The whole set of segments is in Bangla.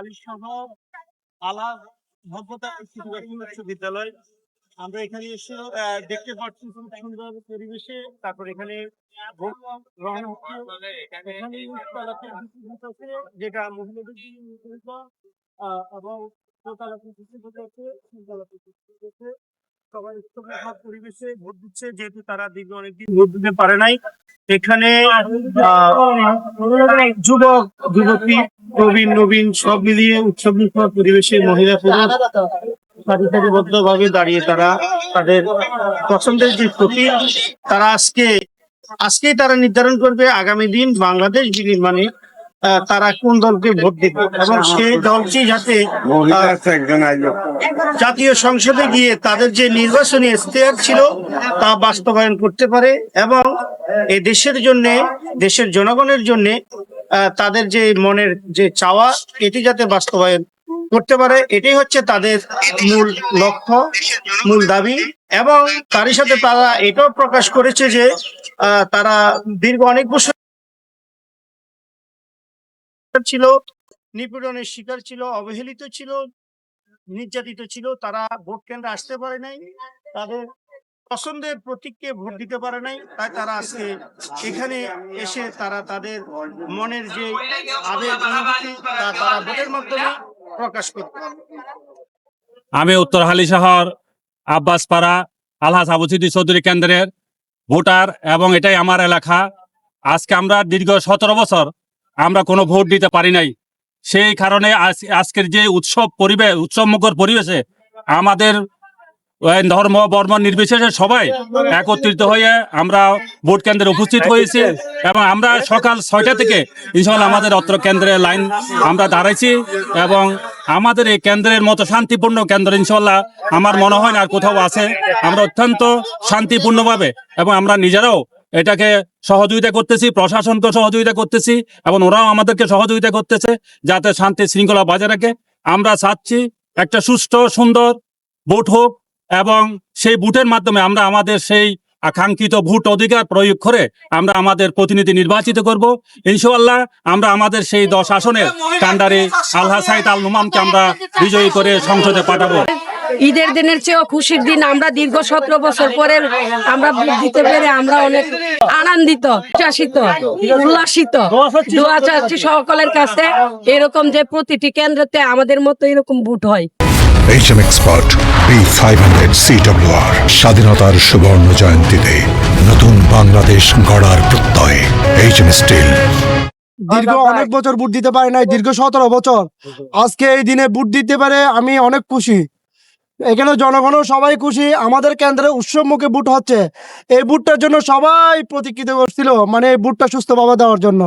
হালিশাহ আলা ভব্যতা উচ্চ বিদ্যালয়। আমরা এখানে এসে দেখতে পাচ্ছি খুব সুন্দর পরিবেশে। তারপর এখানে যেটা মহিলাদের এবং পরিবেশে ভোট দিচ্ছে, যেহেতু তারা দীর্ঘ অনেকদিন ভোট দিতে পারে নাই। এখানে যুবক, যুবতী প্রবীণ নবীন সব মিলিয়ে উৎসব মুখর পরিবেশে মহিলা পুরুষ সারিবদ্ধ ভাবে দাঁড়িয়ে তারা তাদের পছন্দের যে প্রতীক তারা আজকে আজকেই তারা নির্ধারণ করবে আগামী দিন বাংলাদেশ বিনির্মাণে তারা কোন দলকে ভোট দেবে এবং সেই দলটি যাতে জাতীয় সংসদে গিয়ে তাদের যে নির্বাচনী ইশতেহার ছিল তা বাস্তবায়ন করতে পারে এবং এই দেশের জন্য দেশের জনগণের জন্য তাদের যে মনের যে চাওয়া, এটি যাতে বাস্তবায়ন করতে পারে, এটাই হচ্ছে তাদের মূল লক্ষ্য, মূল দাবি। এবং তারই সাথে তারা এটাও প্রকাশ করেছে যে তারা দীর্ঘ অনেক বছর ছিল, নিপীড়নের শিকার ছিল, অবহেলিত ছিল, নির্যাতিত ছিল, তারা ভোট কেন্দ্রে আসতে পারে নাই। তাদের পছন্দের প্রতীককে ভোট দিতে পারে নাই, তাই তারা আজকে এখানে এসে তারা তাদের মনের যে আবেগ তা তারা ভোটের মাধ্যমে প্রকাশ করবে আমি উত্তর হালি শহর আব্বাসপাড়া আলহাজ আবু সিদ্দি চৌধুরী কেন্দ্রের ভোটার এবং এটাই আমার এলাকা। আজকে আমরা দীর্ঘ সতেরো বছর আমরা কোনো ভোট দিতে পারি নাই। সেই কারণে আজ- আজকের যে উৎসব পরিবেশ উৎসবমুখর পরিবেশে আমাদের ধর্ম, বর্ম নির্বিশেষে সবাই একত্রিত হয়ে আমরা ভোট কেন্দ্রে উপস্থিত হয়েছি এবং আমরা সকাল ছয়টা থেকে ইনশাল্লাহ আমাদের অত্র কেন্দ্রে লাইন আমরা দাঁড়াইছি এবং আমাদের এই কেন্দ্রের মতো শান্তিপূর্ণ কেন্দ্র ইনশাল্লাহ আমার মনে হয় না আর কোথাও আছে। আমরা অত্যন্ত শান্তিপূর্ণভাবে এবং আমরা নিজেরাও এটাকে সহযোগিতা করতেছি, প্রশাসনকে সহযোগিতা করতেছি এবং ওরাও আমাদেরকে সহযোগিতা করতেছে যাতে শান্তি শৃঙ্খলা বজায় রাখে। আমরা চাচ্ছি একটা সুস্থ সুন্দর ভোট হোক। এবং সেই ভোটের মাধ্যমে আমরা আমাদের সেই আকাঙ্ক্ষিত ভোট অধিকার প্রয়োগ করে আমরা আমাদের প্রতিনিধি নির্বাচিত করব। ইনশাআল্লাহ আমরা আমাদের সেই দশ আসনের কান্ডারি আলহা সাইদ আল নুমানকে আমরা বিজয়ী করে সংসদে পাঠাবো। ঈদের দিনের চেয়েও খুশির দিন, আমরা দীর্ঘ সতেরো বছর পরে আমরা ভোট দিতে পেরে আমরা অনেক আনন্দিত, উচ্ছ্বাসিত, উল্লাসিত। সকলের কাছে, এরকম যে প্রতিটি কেন্দ্রতে আমাদের মতো এরকম ভোট হয়। HM expert B five hundred CWR স্বাধীনতার সুবর্ণ জয়ন্তীতে নতুন বাংলাদেশ গড়ার প্রত্যয় এইচএম স্টিল দীর্ঘ অনেক বছর বুট দিতে পারে নাই দীর্ঘ সতেরো বছর। আজকে এই দিনে বুট দিতে পারে আমি অনেক খুশি। এখানে জনগণও সবাই খুশি আমাদের কেন্দ্রে উৎসব মুখে বুট হচ্ছে। এই বুটটার জন্য সবাই প্রতীক্ষিত করছিল মানে এই বুটটা সুস্থভাবে দেওয়ার জন্য।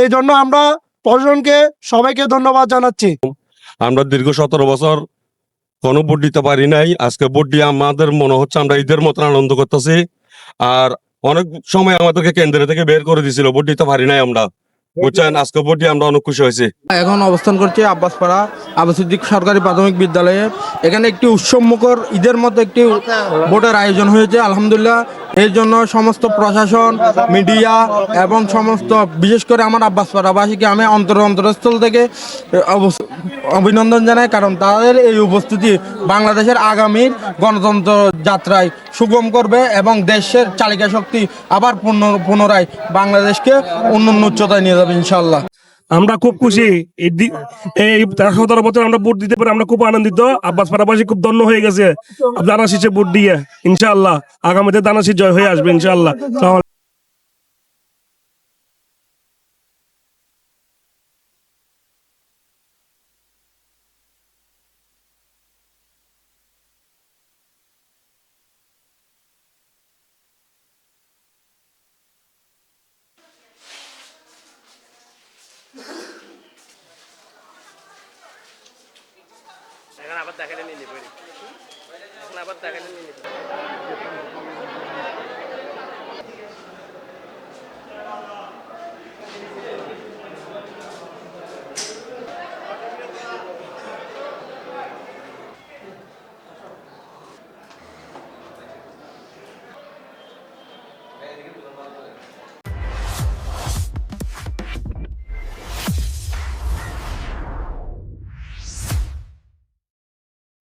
এই জন্য আমরা প্রশাসনকে সবাইকে ধন্যবাদ জানাচ্ছি। আমরা দীর্ঘ সতেরো বছর কোনো ভোট দিতে পারি নাই। আজকে ভোট দিয়ে আমাদের মনে হচ্ছে আমরা ঈদের মতন আনন্দ করতেছি। আর অনেক সময় আমাদেরকে কেন্দ্র থেকে বের করে দিছিল ভোট দিতে পারি নাই আমরা। বুঝছেন? আজকে ভোট দিয়ে আমরা অনেক খুশি হয়েছি। এখন অবস্থান করছি আব্বাসপাড়া আবু সরকারি প্রাথমিক বিদ্যালয়ে। এখানে একটি উৎসবমুখর ঈদের মতো একটি ভোটের আয়োজন হয়েছে, আলহামদুলিল্লাহ। এর জন্য সমস্ত প্রশাসন, মিডিয়া এবং সমস্ত, বিশেষ করে আমার আব্বাসপাড়াবাসীকে আমি অন্তর অন্তরস্থল থেকে অভিনন্দন জানাই, কারণ তাদের এই উপস্থিতি বাংলাদেশের আগামীর গণতন্ত্র যাত্রায় সুগম করবে এবং দেশের চালিকা শক্তি আবার পুনরায় বাংলাদেশকে অন্যান্য উচ্চতায় নিয়ে যাবে ইনশাল্লাহ আমরা খুব খুশি। এই তেরো সতেরো বছর আমরা ভোট দিতে পারি আমরা খুব আনন্দিত। আব্বাস পাড়াবাসী খুব ধন্য হয়ে গেছে। দানা শীষে ভোট দিয়ে, ইনশাআল্লাহ। আগামীতে দানাশি জয় হয়ে আসবে, ইনশাআল্লাহ। আবার দেখালে নিয়ে নিবি। এখন আবার দেখালে নিয়ে নিবি।